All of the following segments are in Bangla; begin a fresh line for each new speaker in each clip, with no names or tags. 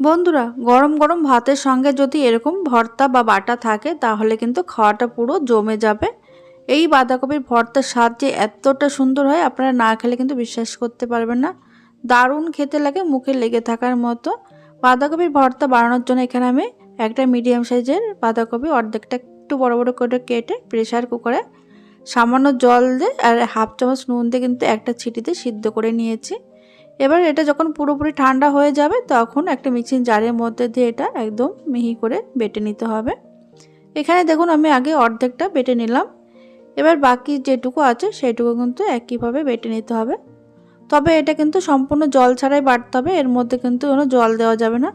বন্ধুরা, গরম গরম ভাতের সঙ্গে যদি এরকম ভর্তা বা বাটা থাকে, তাহলে কিন্তু খাওয়াটা পুরো জমে যাবে। এই বাঁধাকপির ভর্তার স্বাদ যে এতটা সুন্দর হয়, আপনারা না খেলে কিন্তু বিশ্বাস করতে পারবেন না। দারুণ খেতে লাগে, মুখে লেগে থাকার মতো। বাঁধাকপির ভর্তা বানানোর জন্য এখানে আমি একটা মিডিয়াম সাইজের বাঁধাকপি অর্ধেকটা একটু বড় বড় করে কেটে প্রেশার কুকারে সামান্য জল দিয়ে আর হাফ চামচ নুন দিয়ে কিন্তু একটা ছিটিতে সিদ্ধ করে নিয়েছি। এবার এটা যখন পুরোপুরি ঠান্ডা হয়ে যাবে, তখন একটা মিক্সিং জারের মধ্যে দিয়ে এটা একদম মিহি করে বেটে নিতে হবে। এখানে দেখুন, আমি আগে অর্ধেকটা বেটে নিলাম। এবার বাকি যেটুকু আছে, সেটুকু কিন্তু একইভাবে বেটে নিতে হবে। তবে এটা কিন্তু সম্পূর্ণ জল ছাড়াই বাটতে হবে, এর মধ্যে কিন্তু কোনো জল দেওয়া যাবে না।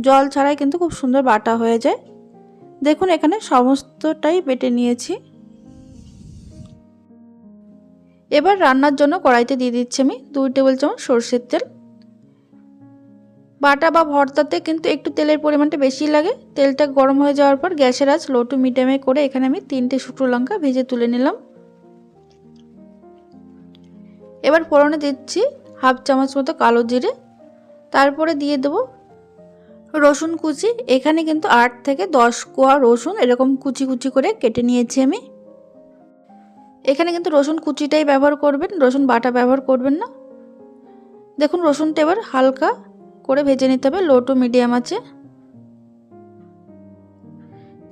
জল ছাড়াই কিন্তু খুব সুন্দর বাটা হয়ে যায়। দেখুন, এখানে সমস্তটাই বেটে নিয়েছি। এবার রান্নার জন্য কড়াইতে দিয়ে দিচ্ছি আমি দুই টেবিল চামচ সর্ষের তেল। বাটা বা ভর্তাতে কিন্তু একটু তেলের পরিমাণটা বেশি লাগে। তেলটা গরম হয়ে যাওয়ার পর গ্যাসের আঁচ লো টু মিডিয়ামে করে এখানে আমি তিনটে শুকনো লঙ্কা ভেজে তুলে নিলাম। এবার ফোড়নে দিচ্ছি হাফ চামচ মতো কালো জিরে। তারপরে দিয়ে দেবো রসুন কুচি। এখানে কিন্তু আট থেকে দশ কোয়া রসুন এরকম কুচি কুচি করে কেটে নিয়েছি আমি। এখানে কিন্তু রসুন কুচিটাই ব্যবহার করবেন, রসুন বাটা ব্যবহার করবেন না। দেখুন, রসুনটা এবার হালকা করে ভেজে নিতে হবে লো টু মিডিয়াম আছে।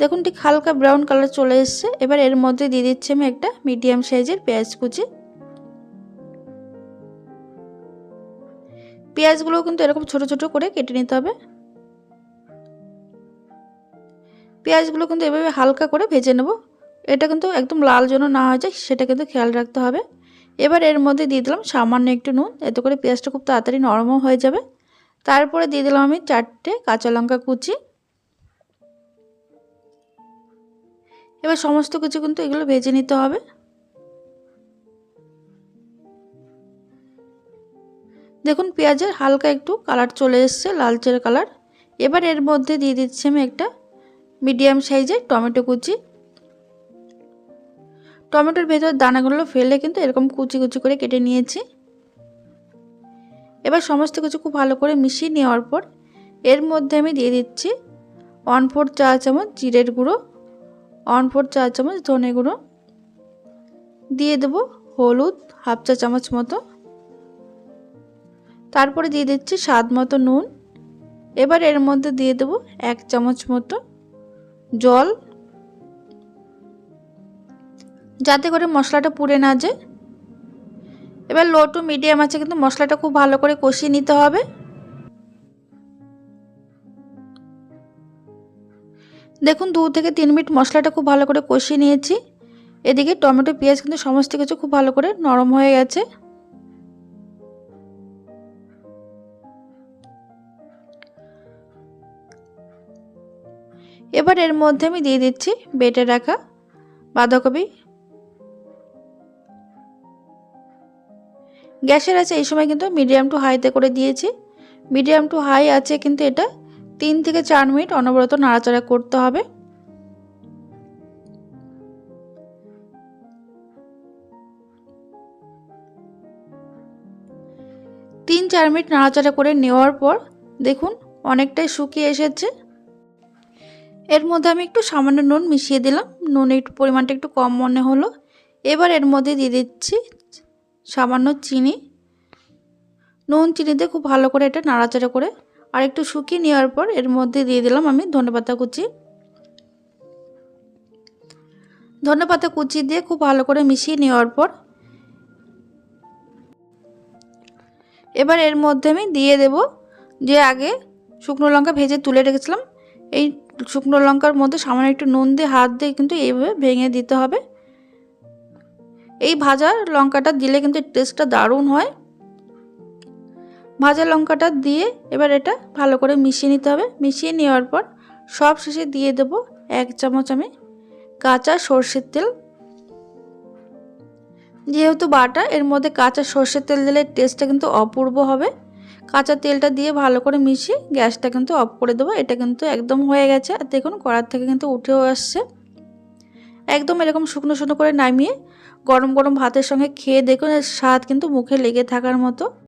দেখুন, ঠিক হালকা ব্রাউন কালার চলে এসছে। এবার এর মধ্যে দিয়ে দিচ্ছি আমি একটা মিডিয়াম সাইজের পেঁয়াজ কুচি। পেঁয়াজগুলো কিন্তু এরকম ছোট ছোট করে কেটে নিতে হবে। পেঁয়াজগুলো কিন্তু এভাবে হালকা করে ভেজে নেব। এটা কিন্তু একদম লাল যেন না হয়ে যায়, সেটা কিন্তু খেয়াল রাখতে হবে। এবার এর মধ্যে দিয়ে দিলাম সামান্য একটু নুন, এতে করে পেঁয়াজটা খুব তাড়াতাড়ি নরমও হয়ে যাবে। তারপরে দিয়ে দিলাম আমি চারটে কাঁচা লঙ্কা কুচি। এবার সমস্ত কিছু কিন্তু এগুলো ভেজে নিতে হবে। দেখুন পেঁয়াজের হালকা একটু কালার চলে এসছে লালচের কালার। এবার এর মধ্যে দিয়ে দিচ্ছি আমি একটা মিডিয়াম সাইজের টমেটো কুচি। টমেটোর ভেতর দানাগুলো ফেলে কিন্তু এরকম কুচি কুচি করে কেটে নিয়েছি। এবার সমস্ত কিছু খুব ভালো করে মিশিয়ে নেওয়ার পর এর মধ্যে আমি দিয়ে দিচ্ছি ওয়ান ফোর চা চামচ জিরের গুঁড়ো ওয়ান ফোর চা চামচ ধনে গুঁড়ো, দিয়ে দেবো হলুদ হাফ চা চামচ মতো। তারপরে দিয়ে দিচ্ছি স্বাদ মতো নুন। এবার এর মধ্যে দিয়ে দেবো এক চামচ মতো জল। যাতে করে মশলাটা পুড়ে না যায়। এবার লো টু মিডিয়াম আছে, কিন্তু মশলাটা খুব ভালো করে কষিয়ে নিতে হবে। দেখুন, দু থেকে তিন মিনিট মশলাটা খুব ভালো করে কষিয়ে নিয়েছি। এদিকে টমেটো, পেঁয়াজ কিন্তু সমস্ত কিছু খুব ভালো করে নরম হয়ে গেছে। এবার এর মধ্যে আমি দিয়ে দিচ্ছি বেটে রাখা বাঁধাকপি। গ্যাসের আছে এই সময় কিন্তু মিডিয়াম টু হাইতে করে দিয়েছি। মিডিয়াম টু হাই আছে কিন্তু এটা তিন থেকে চার মিনিট অনবরত নাড়াচাড়া করতে হবে। তিন চার মিনিট নাড়াচাড়া করে নেওয়ার পর দেখুন অনেকটাই শুকিয়ে এসেছে। এর মধ্যে আমি একটু সামান্য নুন মিশিয়ে দিলাম। নুন একটু পরিমাণটা একটু কম মনে হলো। এবার এর মধ্যে দিয়ে দিচ্ছি সামান্য চিনি, নুন চিনিতে খুব ভালো করে এটা নাড়াচাড়া করে আর একটু শুকিয়ে নেওয়ার পর এর মধ্যে দিয়ে দিলাম আমি ধনেপাতা কুচি। ধনেপাতা কুচি দিয়ে খুব ভালো করে মিশিয়ে নেওয়ার পর এবার এর মধ্যে আমি দিয়ে দেব যে আগে শুকনো লঙ্কা ভেজে তুলে রেখেছিলাম। এই শুকনো লঙ্কার মধ্যে সামান্য একটু নুন দিয়ে, হাত দিয়ে কিন্তু এইভাবে ভেঙে দিতে হবে। এই ভাজা লঙ্কাটা দিলে কিন্তু টেস্টটা দারুণ হয়। ভাজা লঙ্কাটা দিয়ে এবার এটা ভালো করে মিশিয়ে নিতে হবে। মিশিয়ে নেওয়ার পর সব শেষে দিয়ে দেব এক চামচ আমি কাঁচা সর্ষের তেল। যেহেতু বাটা, এর মধ্যে কাঁচা সর্ষের তেল দিলে টেস্টটা কিন্তু অপূর্ব হবে। কাঁচা তেলটা দিয়ে ভালো করে মিশিয়ে গ্যাসটা কিন্তু অফ করে দেবো। এটা কিন্তু একদম হয়ে গেছে। আর দেখুন, কড়ার থেকে কিন্তু উঠেও আসছে। একদম এরকম শুকনো শুকনো করে নামিয়ে গরম গরম ভাতের সঙ্গে খেয়ে দেখুন এর স্বাদ কিন্তু মুখে লেগে থাকার মতো।